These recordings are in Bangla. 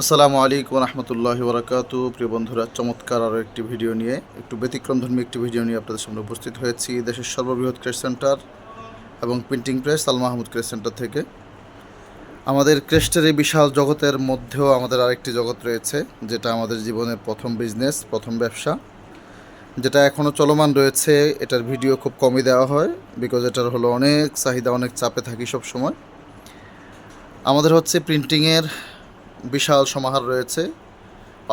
আসসালামু আলাইকুম রহমতুল্লাহ বরাকাতু। প্রিয় বন্ধুরা, চমৎকার আরও একটি ভিডিও নিয়ে, একটু ব্যতিক্রমধর্মী একটি ভিডিও নিয়ে আপনাদের সামনে উপস্থিত হয়েছি দেশের সর্ববৃহৎ ক্রেস সেন্টার এবং printing press Al Mahmud crest centre থেকে। আমাদের ক্রেস্টের এই বিশাল জগতের মধ্যেও আমাদের আরেকটি জগৎ রয়েছে, যেটা আমাদের জীবনের প্রথম বিজনেস প্রথম ব্যবসা। যেটা এখনও চলমান রয়েছে, এটার ভিডিও খুব কমই দেওয়া হয় বিকজ এটার হলো অনেক চাহিদা, অনেক চাপে থাকি সব সময় আমাদের হচ্ছে প্রিন্টিংয়ের বিশাল সমাহার রয়েছে।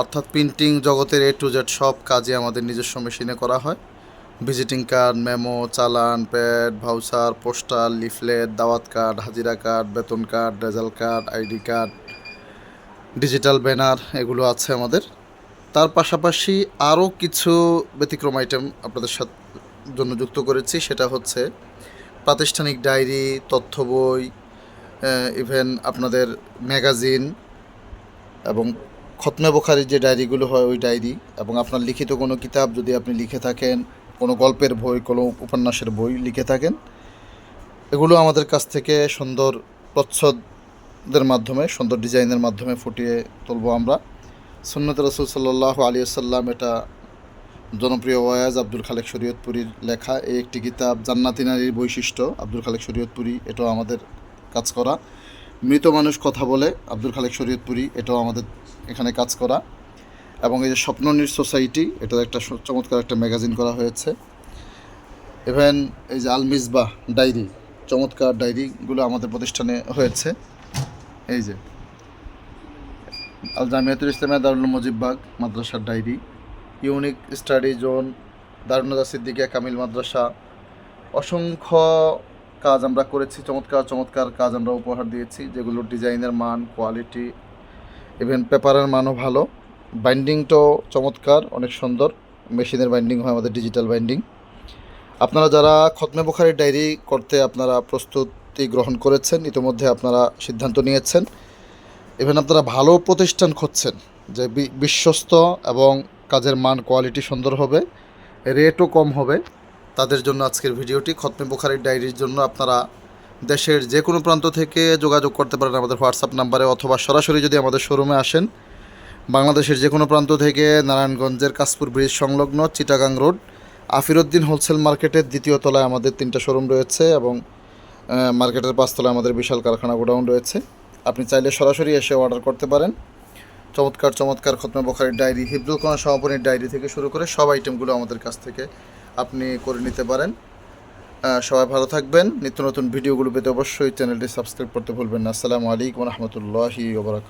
অর্থাৎ প্রিন্টিং জগতের এ টু জেড সব কাজই আমাদের নিজস্ব মেশিনে করা হয়। ভিজিটিং কার্ড মেমো চালান প্যাড ভাউচার পোস্টার লিফলেট দাওয়াত কার্ড হাজিরা কার্ড বেতন card result card ID card digital banner এগুলো আছে আমাদের। তার পাশাপাশি আরও কিছু ব্যতিক্রম আইটেম আপনাদের সাথে জন্য যুক্ত করেছি। সেটা হচ্ছে প্রাতিষ্ঠানিক ডায়েরি, তথ্য বই ইভেন আপনাদের ম্যাগাজিন এবং খতমে বোখারির যে ডায়েরিগুলো হয়, ওই ডায়েরি এবং আপনার লিখিত কোনো কিতাব যদি আপনি লিখে থাকেন, কোনো গল্পের বই, কোনো উপন্যাসের বই লিখে থাকেন, এগুলো আমাদের কাছ থেকে সুন্দর প্রচ্ছদের মাধ্যমে, সুন্দর ডিজাইনের মাধ্যমে ফুটিয়ে তুলব আমরা। সুন্নত রসুল সাল্লাহ আলী আসাল্লাম এটা জনপ্রিয় ওয়াজ, আব্দুল খালেক শরীয়তপুরীর লেখা। এই একটি কিতাব জান্নাতি নারীর বৈশিষ্ট্য, আব্দুল খালেক শরীয়তপুরী, এটাও আমাদের কাজ করা। মৃত মানুষ কথা বলে আব্দুল খালেক শরীয়তপুরী, এটাও আমাদের এখানে কাজ করা। এবং এই যে স্বপ্ননীর সোসাইটি এটা একটা চমৎকার একটা ম্যাগাজিন করা হয়েছে। ইভেন এই যে আল মিসবাহ ডায়েরি, চমৎকার ডায়েরিগুলো আমাদের প্রতিষ্ঠানে হয়েছে। এই যে আল জামিয়াতুল ইসলামিয়া দারুল মুজিববাগ মাদ্রাসার diary, unique study zone Darunnada Siddiquia Kamil মাদ্রাসা, অসংখ্য কাজ আমরা করেছি, চমৎকার চমৎকার কাজ আমরা উপহার দিয়েছি যেগুলোর ডিজাইনের মান কোয়ালিটি ইভেন পেপারের মানও ভালো। বাইন্ডিংটাও চমৎকার, অনেক সুন্দর। মেশিনের বাইন্ডিং হয় আমাদের ডিজিটাল বাইন্ডিং আপনারা যারা খতমে বুখারির ডায়েরি করতে আপনারা প্রস্তুতি গ্রহণ করেছেন, ইতিমধ্যে আপনারা সিদ্ধান্ত নিয়েছেন। ইভেন আপনারা ভালো প্রতিষ্ঠান খুঁজছেন, যে বিশ্বস্ত এবং কাজের মান কোয়ালিটি সুন্দর হবে রেটও কম হবে। তাদের জন্য আজকের ভিডিওটি। খতমে বুখারির ডায়েরির জন্য আপনারা দেশের যে কোনো প্রান্ত থেকে যোগাযোগ করতে পারেন আমাদের হোয়াটসঅ্যাপ নাম্বারে অথবা সরাসরি যদি আমাদের শোরুমে আসেন। বাংলাদেশের যে কোনো প্রান্ত থেকে নারায়ণগঞ্জের কাশপুর ব্রিজ সংলগ্ন চিটাগাং রোড, আফিরুদ্দিন হোলসেল মার্কেটের দ্বিতীয় তলায় আমাদের তিনটা শোরুম রয়েছে এবং মার্কেটের পাঁচতলায় আমাদের বিশাল কারখানা গোডাউন রয়েছে। আপনি চাইলে সরাসরি এসে অর্ডার করতে পারেন। চমৎকার চমৎকার খতমে বখারির ডায়েরি হিবদুল কোনা সমাপনীর ডায়েরি থেকে শুরু করে সব আইটেমগুলো আমাদের কাছ থেকে আপনি করে নিতে পারেন। সবাই ভালো থাকবেন। নিত্য নতুন ভিডিওগুলো পেতে অবশ্যই চ্যানেলটি সাবস্ক্রাইব করতে ভুলবেন না। আসসালামু আলাইকুম রহমতুল্লাহি ওবরাকাত